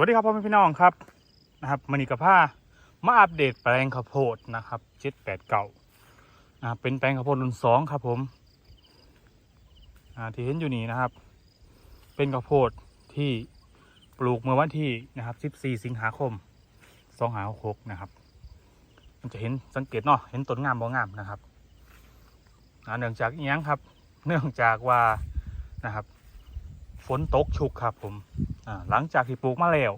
วัสดีครับพ่อแม่พี่น้องครับนะครับมณีกับผ้ามาอัปเดตแปลงข้าวโพดนะครับเจ็ดแปดเก่านะครับเป็นแปลงข้าวโพดรุ่นสองครับผมอ่าที่เห็นอยู่นี่นะครับ เป็นข้าวโพดที่ปลูกเมื่อวันที่นะครับ14สิงหาคม2566นะครับ มันจะเห็นสังเกตเนาะเห็นต้นงามบ่งามนะครับอ่าเนื่องจากอีหยังครับ เนื่องจากว่านะครับ ฝนตกชุกครับผมหลังจากที่ปลูกมาแล้ว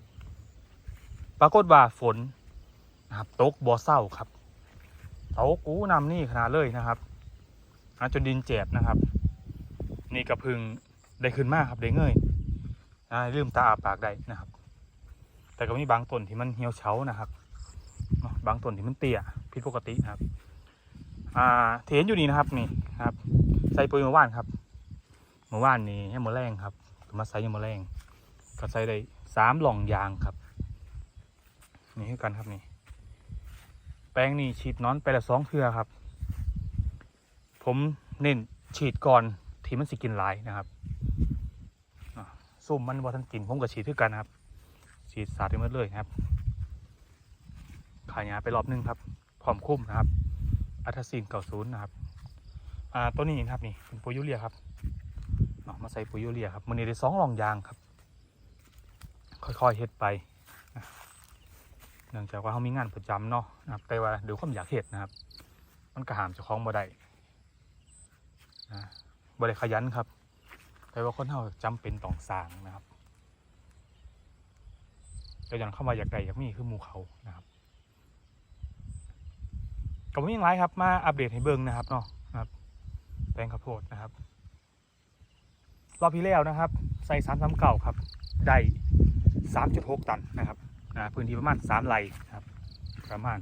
ปรากฏว่าฝนนะครับตกบ่อเศร้าครับตกกูนำนี่ขนาดเลยนะครับจนดินเจ็บนะครับ นี่กระพึงได้ขึ้นมากครับได้เงยอ่ลืมตาอาปากได้นะครับ แต่ก็มีบางต้นที่มันเหี่ยวเฉานะครับ บางต้นที่มันเตี้ยผิดปกตินะครับอ่าที่เห็นอยู่นี่นะครับนี่ครับ ใส่ปุ๋ยเมื่อวานครับเมื่อวานนี้ให้หมดแรงครับ มาใส่ยังมาแรงก็ใส่ได้สามหล่องยางครับ นี่คือกันครับนี่ แป้งนี่ฉีดนอนไปละสองเทือครับ ผมเน้นฉีดก่อนที่มันสิกินหลายนะครับอะซุ่มมันว่าทันกินผมก็ฉีดคือกันครับ ฉีดสาดไปหมดเลยนะครับขายยาไปรอบนึงครับพร้อมคุ้มนะครับอัทซินเก่าศูนย์นะครับ อ่าตัวนี้นะครับนี่เป็นปุยยูเรียครับ มาใส่ปุ๋ยยูเรียครับมันนี้ได้สองรองยางครับ ค่อยๆเฮ็ดไปเนื่องจากว่าเขามีงานประจำเนาะนะครับแต่ว่าเดี๋ยวความอยากเฮ็ดนะครับ มันก็หามเจ้าของบ่ได้นะบ่ได้ขยันครับแต่ว่าคนเฮาจำเป็นต้องสร้างนะครับแต่อย่างเข้ามาอยากได้อยากมีคือหมู่เขานะครับก็ไม่ยังไรครับมาอัปเดตให้เบิ่งนะครับเนาะนะครับแปลงข้าวโพดนะครับ รอบที่แล้วนะครับ ใส่สามสามเก่าครับ ได้สามจุดหกตันนะครับอ่าพื้นที่ประมาณสามไร่ครับ ประมาณ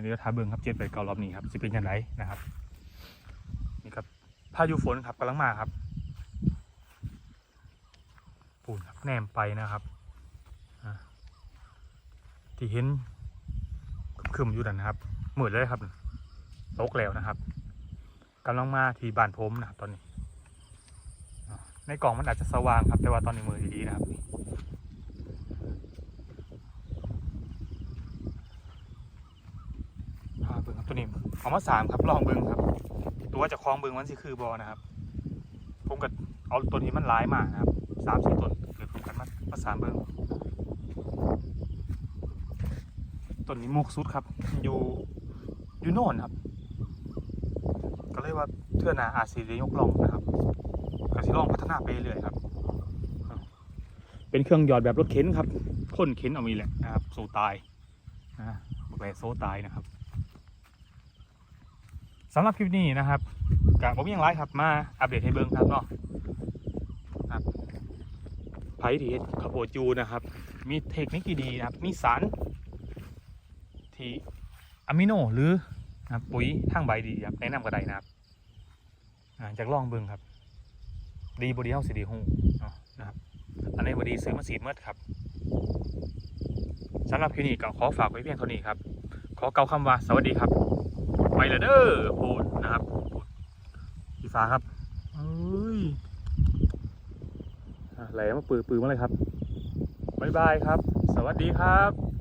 เดี๋ยวทาเบิงครับเจ็ดไปเก่ารอบนี้ครับจะเป็นยังไงนะครับนี่ครับพายุฝนครับกำลังมาครับ ปูนครับแนมไปนะครับที่เห็นคึมๆอยู่นั่นนะครับเหมือดเลยครับ ตกแล้วนะครับกำลังมาที่บ้านผมนะครับตอนนี้ ในกล่องมันอาจจะสว่างครับ แต่ว่าตอนนี้มือดีๆนะครับเบิ้งครับตัวนี้เอามาสามครับลองเบิ้งครับ ตัวจะคล้องเบิ้งมันสิคือบอนะครับ ผมก็เอาตัวนี้มันร้ายมากนะครับสามสี่ต้นเกิดผมกันมามาสามเบิ้งต้นนี้มุกสุดครับ อยู่อยู่โน่นครับ ก็เลยว่าเทื่อนาอาจสิได้ยกลองนะครับก็สิลองพัฒนาไปเรื่อยครับ เป็นเครื่องหยอดแบบรถเข็นครับพ่นเข็นเอามีแหละนะครับโซตายนะบอกเลยโซตายนะครับสำหรับคลิปนี้นะครับกับผมยังไลฟ์ครับมาอัปเดตให้เบิ้งครับเนาะครับไผ่ที่เฮ็ดข้าวโพดจูนะครับ มีเทคนิคดีนะครับ มีสารที่อะมิโนหรือ นะครับปุ๋ยทางใบดีครับแนะนำก็ได้นะครับอ่าจากลองเบิ่งครับ ดีบดีเฮาสิดีฮู้เนาะนะครับ อันนี้บดีซื้อมาสีดเมื่อครับสำหรับคลิปนี้ก็ขอฝากไว้เพียงเท่านี้ครับ ขอเกล่าวคำว่าสวัสดีครับ ไปเลยเด้อพูดนะครับพี่ฟ้าครับเอ้ยอะไหลมาปือปือมาเลยครับบ๊ายบายครับ สวัสดีครับ